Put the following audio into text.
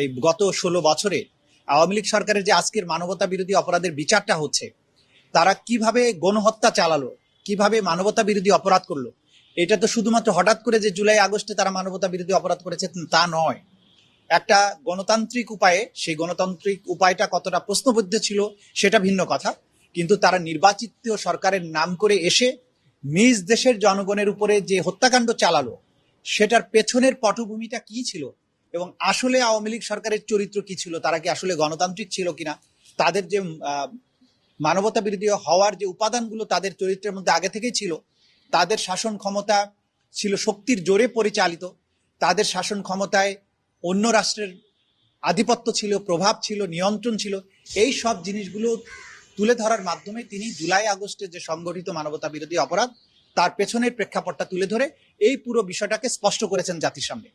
এই গত ষোলো বছরে আওয়ামী লীগ সরকারের যে আজকের মানবতা বিরোধী অপরাধের বিচারটা হচ্ছে, তারা কীভাবে গণহত্যা চালালো, কীভাবে মানবতা বিরোধী অপরাধ করল, এটা তো শুধুমাত্র হঠাৎ করে যে জুলাই, আগস্টে তারা মানবতা বিরোধী অপরাধ করেছে, তা নয়। একটা গণতান্ত্রিক উপায়ে সেই গণতান্ত্রিক উপায়টা কতটা প্রশ্নবদ্ধ ছিল সেটা ভিন্ন কথা, কিন্তু তারা নির্বাচিত সরকারের নাম করে এসে নিজ দেশের জনগণের উপরে যে হত্যাকাণ্ড চালালো, সেটার পেছনের পটভূমিটা কি ছিল এবং আসলে আওয়ামী লীগ সরকারের চরিত্র কি ছিল? তারা কি আসলে গণতান্ত্রিক ছিল কিনা? তাদের যে মানবতা বিরোধী হওয়ার যে উপাদানগুলো তাদের চরিত্রের মধ্যে আগে থেকেই ছিল, তাদের শাসন ক্ষমতা ছিল শক্তির জোরে পরিচালিত, তাদের শাসন ক্ষমতায় অন্য রাষ্ট্রের আধিপত্য ছিল, প্রভাব ছিল, নিয়ন্ত্রণ ছিল, এই সব জিনিসগুলো তুলে ধরার মাধ্যমে তিনি জুলাই আগস্টে যে সংগঠিত মানবতা বিরোধী অপরাধ, তার পেছনের প্রেক্ষাপটটা তুলে ধরে এই পুরো বিষয়টাকে স্পষ্ট করেছেন জাতির সামনে।